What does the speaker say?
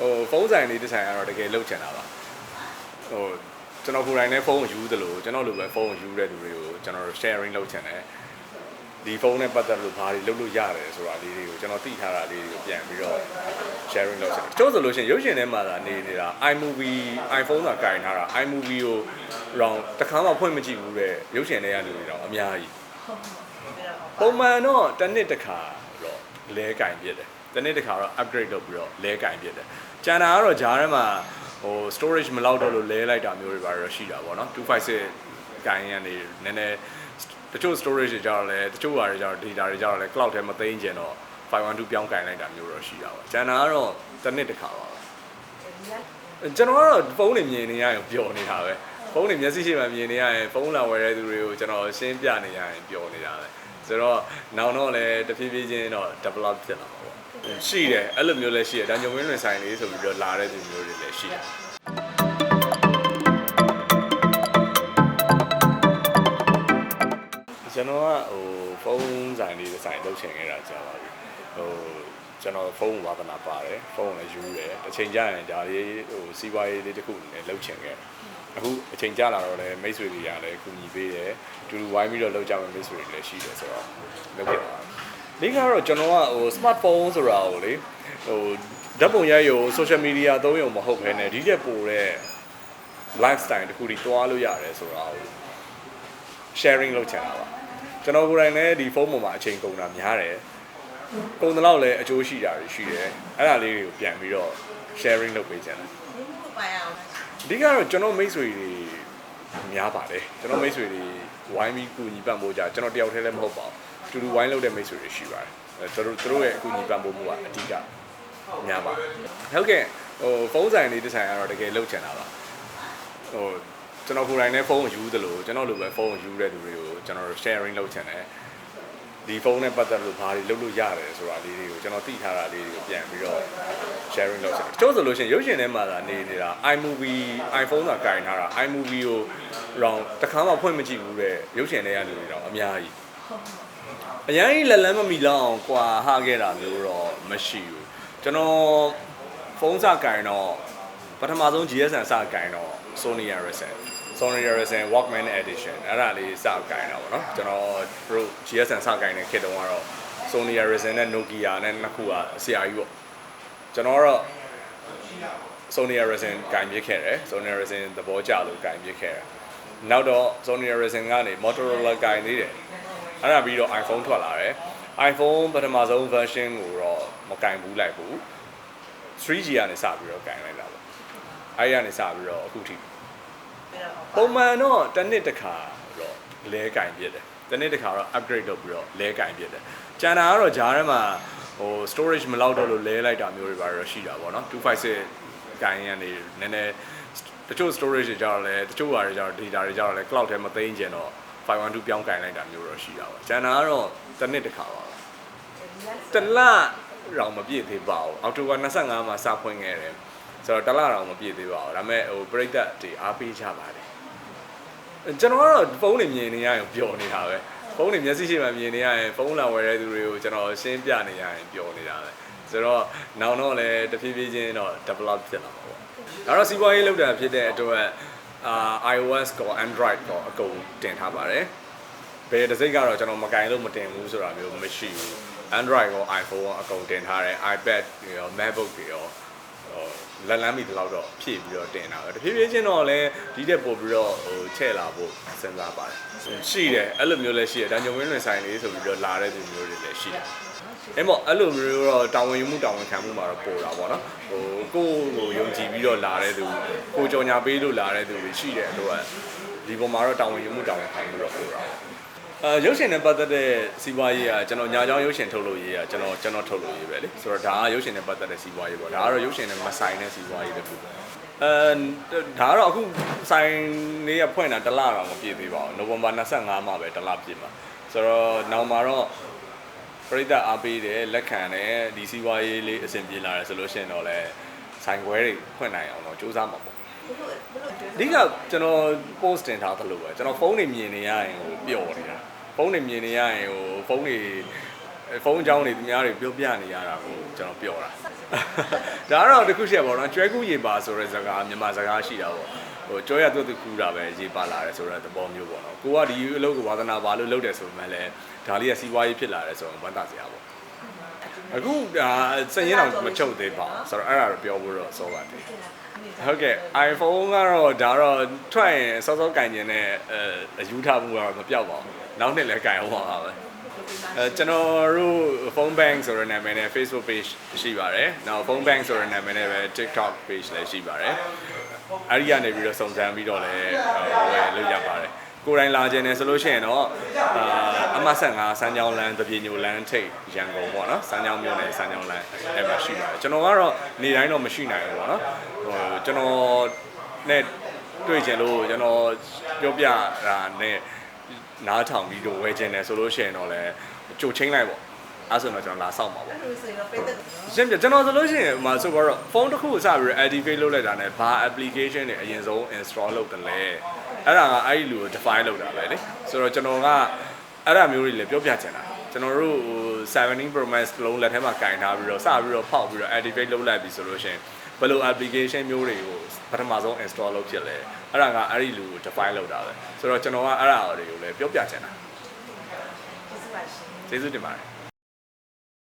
ဟိုဖုန်းဆိုင်လေးတစ်ဆိုင်ကတော့တကယ်လုတ်ချင်တာပါဟိုကျွန်တော်ကိုယ်တိုင်လည်းဖုန်းကိုယူသလိုကျွန်တော်လိုပဲဖုန်းကိုယူတဲ့သူတွေကိုကျွန်တော် sharing လုပ်ချင်တယ်ဒီဖုန်းနဲ့ပတ်သက်လို့ဘာတွေလုပ်လို့ရတယ်ဆိုတာလေးတွေကိုကျွန်တော်သိထားတာလေးတွေကိုပြန်ပြီးတော့ sharing လုပ်ချင်တယ်ကျိုးဆိုလို့ရှိရင်ရုပ်ရှင်ထဲမှာသာနေနေတာ iMovie iPhone ကကင်ထားတာ iMovie ကို round တစ်ခါမှဖွင့်မကြည့်ဘူးတဲ့ရုပ်ရှင်ထဲကလူတွေတော့အများကြီးပုံမှန်တော့တစ်နှစ်တစ်ခါတော့လဲကင်ပြစ်တယ် တစ်နှစ်တစ်ခါတော့ upgrade လုပ်ပြီးတော့လဲကင်ပြစ်တယ်ကျန်တာကတော့ဂျားထဲမှာဟို storage မလောက်တော့လို့လဲလိုက်တာမျိုးတွေပါတော့ရှိတာပေါ့နော်256ကင်ရနေနည်းနည်းတချို့ storage တွေကြတော့လဲတချို့ဟာတွေကြတော့ data တွေကြတော့လဲ cloud ထဲမသိမ်းကျင်တော့512ပြောင်းကင်လိုက်တာမျိုးတော့ရှိတာပေါ့ကျန်တာကတော့တစ်နှစ်တစ်ခါပါပဲကျွန်တော်ကတော့ဖုန်းတွေမြင်နေရရင်ပျော်နေတာပဲဖုန်းတွေမျက်စိရှိမှမြင်နေရရင်ဖုန်းလာဝယ်တဲ့သူတွေကိုကျွန်တော်ရှင်းပြနေရရင်ပျော်နေတာပဲဆိုတော့နောက်တော့လည်းတဖြည်းဖြည်းချင်းတော့ develop ဖြစ်လာမှာပေါ့ ရှိတယ်အဲ့လိုမျိုးလည်းရှိတယ်ဒါညုံဝင်းလွင်ဆိုင်လေးဆိုပြီးတော့လာတဲ့သူမျိုးတွေလည်းရှိတယ်ကျွန်တော်ကဟိုဖုန်းဆိုင်လေးတစ်ဆိုင်လုပ်ချင်ခဲ့တာကြာပါပြီဟိုကျွန်တော်ဖုန်းဝါသနာပါတယ်ဖုန်းလည်းယူတယ်တစ်ချိန်ကြာရင်ဒါလေးဟိုစီးပွားရေးလေးတစ်ခုလည်းလုပ်ချင်ခဲ့တယ်အခုအချိန်ကြာလာတော့လည်းမိတ်ဆွေတွေကလည်းကူညီပေးတယ်တူတူဝိုင်းပြီးတော့လုပ်ကြမယ့်မိတ်ဆွေတွေလည်းရှိတယ်ဆိုတော့လုပ်ခဲ့ မိကတော့ကျွန်တော်ကဟို smartphone ဆိုတာကိုလေဟိုဓာတ်ပုံရိုက်ရုံ social media သုံးရုံမဟုတ်ဘဲနဲ့ဒီတဲ့ပိုတဲ့ lifestyle တခုတွေတွားလို့ရတယ်ဆိုတာကို sharing လုပ်ချင်တာပါကျွန်တော်ကိုယ်တိုင်လည်းဒီဖုန်းပေါ်မှာအချိန်ကုန်တာများတယ်ကုန်တဲ့လောက်လည်းအကျိုးရှိတာတွေရှိတယ်အဲ့ဒါလေးတွေကိုပြန်ပြီးတော့ sharing လုပ်ပေးချင်တယ်အဓိကတော့ကျွန်တော်မိတ်ဆွေတွေများပါတယ်ကျွန်တော်မိတ်ဆွေတွေဝိုင်းပြီးကူညီပံ့ပိုးကြကျွန်တော်တယောက်တည်းလည်းမဟုတ်ပါဘူး တူတူဝိုင်းလုပ်တဲ့မိတ်ဆွေတွေရှိပါတယ်အဲသူတို့သူတို့ရဲ့အကူအညီပံ့ပိုးမှုကအဓိကများပါတယ်ဟုတ်ကဲ့ဟိုဖုန်းဆိုင်လေးတစ်ဆိုင်ကတော့တကယ်လုပ်ချင်တာပါဟိုကျွန်တော်ကိုယ်တိုင်လည်းဖုန်းကိုယူသလိုကျွန်တော်လိုပဲဖုန်းကိုယူတဲ့သူတွေကိုကျွန်တော် sharing လုပ်ချင်တယ်ဒီဖုန်းနဲ့ပတ်သက်လို့ဘာတွေလုပ်လို့ရတယ်ဆိုတာလေးတွေကိုကျွန်တော်သိထားတာလေးတွေကိုပြန်ပြီးတော့ sharing လုပ်ချင်တယ်ကျိုးဆိုလို့ရှိရင်ရုပ်ရှင်ထဲမှာသာနေနေတာ iMovie iPhone ကကင်ထားတာ iMovie ကို round တစ်ခါမှဖွင့်မကြည့်ဘူးတဲ့ရုပ်ရှင်ထဲကလူတွေတော့အများကြီး အရင်ကြီးလက်လန်းမမီလောက်အောင်ကွာဟာခဲ့တာမျိုးတော့မရှိဘူးကျွန်တော်ဖုန်းစကင်တော့ပထမဆုံး GSM စကင်တော့ Sony Ericsson Sony Ericsson Walkman Edition အဲ့ဒါလေးစကင်တာပေါ့နော်ကျွန်တော်တို့ GSM စကင်တဲ့ခေတ်တုန်းကတော့ Sony Ericsson နဲ့ Nokia နဲ့နှစ်ခုကဆရာကြီးပေါ့ကျွန်တော်ကတော့ Sony Ericsson ကင်ပြစ်ခဲ့တယ် Sony Ericsson သဘောကျလို့ကင်ပြစ်ခဲ့တယ်နောက်တော့ Sony Ericsson ကနေ Motorola ကင်သေးတယ် အဲ့ဒါပြီးတော့ iPhone ထွက်လာတယ် iPhone ပထမဆုံး version ကိုတော့မကင်ဘူးလိုက်ဘူး 3G ကနေစပြီးတော့ကင်လိုက်တာပေါ့အဲ့ဒီကနေစပြီးတော့အခုထိပုံမှန်တော့တစ်နှစ်တစ်ခါတော့လဲကင်ပြစ်တယ်တစ်နှစ်တစ်ခါတော့ upgrade လုပ်ပြီးတော့လဲကင်ပြစ်တယ်ကျန်တာကတော့ဂျားထဲမှာဟို storage မလောက်တော့လို့လဲလိုက်တာမျိုးတွေပါတော့ရှိတာပေါ့နော်256ကိုင်းရနေနည်းနည်းတချို့ storage တွေကြတော့လဲတချို့ဟာတွေကြတော့ data တွေကြတော့လဲ cloud ထဲမသိမ်းကျင်တော့ 512ပြောင်းကင်လိုက်တာမျိုးတော့ရှိတာပေါ့ကျန်တာကတော့တစ်နှစ်တစ်ခါပါပဲတစ်လတော့မပြည့်သေးပါဘူးအောက်တိုဘာ25မှာစဖွင့်ခဲ့တယ်ဆိုတော့တစ်လတော့မပြည့်သေးပါဘူးဒါပေမဲ့ဟိုပြိသက်တွေအားပေးကြပါတယ်ကျွန်တော်ကတော့ဖုန်းတွေမြင်နေရရင်ပျော်နေတာပဲဖုန်းတွေမျက်စိရှိမှမြင်နေရရင်ဖုန်းလာဝယ်တဲ့သူတွေကိုကျွန်တော်ရှင်းပြနေရရင်ပျော်နေတာပဲဆိုတော့နောက်တော့လည်းတဖြည်းဖြည်းချင်းတော့ develop ဖြစ်လာမှာပေါ့ဒါတော့စီးပွားရေးလုပ်တာဖြစ်တဲ့အတွက် အာ iOS ကော Android ကောအကုန်တင်ထားပါတယ်ဘယ်တစ်စိတ်ကတော့ကျွန်တော်မကင်လို့မတင်ဘူးဆိုတာမျိုးမရှိဘူး Android ကော iPhone ကောအကုန်တင်ထားတယ် iPad တွေရော MacBook တွေရောဟိုလက်လန်းမီတလောက်တော့ဖြည့်ပြီးတော့တင်တာပဲတဖြည်းဖြည်းချင်းတော့လည်းဒီတက်ပို့ပြီးတော့ဟိုချဲ့လာဖို့စဉ်းစားပါတယ်ရှိတယ်အဲ့လိုမျိုးလည်းရှိတယ်ဒါညုံဝင်းလွင်ဆိုင်လေးဆိုပြီးတော့လာတဲ့သူမျိုးတွေလည်းရှိတယ် အဲ့မော့အဲ့လိုမျိုးတော့တာဝန်ယူမှုတာဝန်ခံမှုမှာတော့ပို့တာပေါ့နော်ဟိုကိုယ့်ကိုယုံကြည်ပြီးတော့လာတဲ့သူကိုကြော်ညာပေးလို့လာတဲ့သူတွေရှိတယ်အဲ့တော့ဒီပုံမှာတော့တာဝန်ယူမှုတာဝန်ခံမှုတော့ပို့တာပေါ့အဲရုပ်ရှင်နဲ့ပတ်သက်တဲ့စီးပွားရေးကကျွန်တော်ညာချောင်းရုပ်ရှင်ထုတ်လို့ရေးကကျွန်တော်ကျွန်တော်ထုတ်လို့ရေးပဲလေဆိုတော့ဒါကရုပ်ရှင်နဲ့ပတ်သက်တဲ့စီးပွားရေးပေါ့ဒါကတော့ရုပ်ရှင်နဲ့မဆိုင်တဲ့စီးပွားရေးတစ်ခုပဲအဲဒါကတော့အခုဆိုင်လေးကဖွင့်တာတစ်လတော့မပြည့်သေးပါဘူးနိုဝင်ဘာ25မှာပဲတစ်လပြည့်မှာဆိုတော့နောက်မှာတော့ ပရိသတ်အားပေးတယ်လက်ခံတယ်ဒီစီးပွားရေးလေးအဆင်ပြေလာတယ်ဆိုလို့ရှိရင်တော့လည်းဆိုင်ခွဲတွေဖွင့်နိုင်အောင်တော့စူးစမ်းမှာပေါ့အဓိကကျွန်တော် post တင်ထားသလိုပဲကျွန်တော်ဖုန်းတွေမြင်နေရရင်ဟိုပျော်နေတာဖုန်းတွေမြင်နေရရင်ဟိုဖုန်းတွေ ဖုန်းအကြောင်းတွေသူများတွေပြောပြနေရတာကိုကျွန်တော်ပြောတာဒါကတော့တစ်ခုရှိရပါတော့ကျွဲကူးရေပါဆိုတဲ့ဇာတ်ကားမြန်မာဇာတ်ကားရှိတာပေါ့ဟိုကျွဲရသူ့သူကူတာပဲရေပါလာတယ်ဆိုတဲ့သဘောမျိုးပေါ့နော်ကိုကဒီအလုပ်ကိုဝါသနာပါလို့လုပ်တယ်ဆိုမှလည်းဒါလေးကစီးပွားရေးဖြစ်လာတယ်ဆိုတော့ဝမ်းသာစရာပေါ့အခုဒါစင်ရင်တော့မချုပ်သေးပါဘူးဆိုတော့အဲ့ဒါတော့ပြောဖို့တော့စောပါတယ်ဟုတ်ကဲ့ iPhone ကတော့ဒါတော့ထွက်ရင်စောစောကင်ကျင်တဲ့အဲအယူထားမှုကတော့မပြောက်ပါဘူးနောက်နှစ်လည်းကင်အောင်ပါပဲ အဲကျွန်တော်တို့ phone bank ဆိုတဲ့နာမည်နဲ့ Facebook page ရှိပါတယ်။နောက် phone bank ဆိုတဲ့နာမည်နဲ့ပဲ TikTok page လည်းရှိပါတယ်။အဲဒီကနေပြီးတော့စုံစမ်းပြီးတော့လည်းဝယ်လို့ရပါတယ်။ကိုယ်တိုင်လာခြင်းနဲ့ဆိုလို့ရှိရင်တော့အာအမတ်ဆက်ငါစမ်းချောင်းလမ်းတပြေညိုလမ်းထိပ်ရန်ကုန်ပေါ့နော်။စမ်းချောင်းမြို့နယ်စမ်းချောင်းလမ်းအဲ့မှာရှိပါတယ်။ကျွန်တော်ကတော့နေတိုင်းတော့မရှိနိုင်ဘူးပေါ့နော်။ဟိုကျွန်တော်နဲ့တွေ့ကြလို့ကျွန်တော်ပြောပြတာနဲ့ နားထောင်ပြီးတော့ဝယ်ခြင်းတယ်ဆိုလို့ရှိရင်တော့လည်းကြိုချင်းလိုက်ပေါ့အဲဆိုတော့ကျွန်တော်လာဆောက်မှာပေါ့လို့ဆိုရင်တော့ပိတ်သက်တယ်နော်ရှင်းပြကျွန်တော်ဆိုလို့ရှိရင်ဟိုမှာဆိုတော့ဖုန်းတစ်ခုကိုစပြီးတော့ activate လုပ်လိုက်တာနဲ့ဘာ application တွေအရင်ဆုံး install လုပ်တယ်လဲအဲ့ဒါကအဲ့ဒီလူကို define လုပ်တာပဲလေဆိုတော့ကျွန်တော်ကအဲ့ဒါမျိုးတွေလည်းပြောပြချင်တာ ကျွန်တော်တို့ဟို17 Pro Max လုံးလက်ထဲမှာကင်ထားပြီးတော့စပြီးတော့ဖောက်ပြီးတော့ activate လုပ်လိုက်ပြီဆိုလို့ရှိရင်ဘယ်လို application မျိုးတွေကိုပထမဆုံး install လုပ်ဖြစ်လဲအဲ့ဒါကအဲ့ဒီလူကို define လုပ်တာပဲဆိုတော့ကျွန်တော်ကအဲ့ဒါတွေကိုလည်းပြောပြချင်တာကျေးဇူးပါရှင်ကျေးဇူးတင်ပါတယ်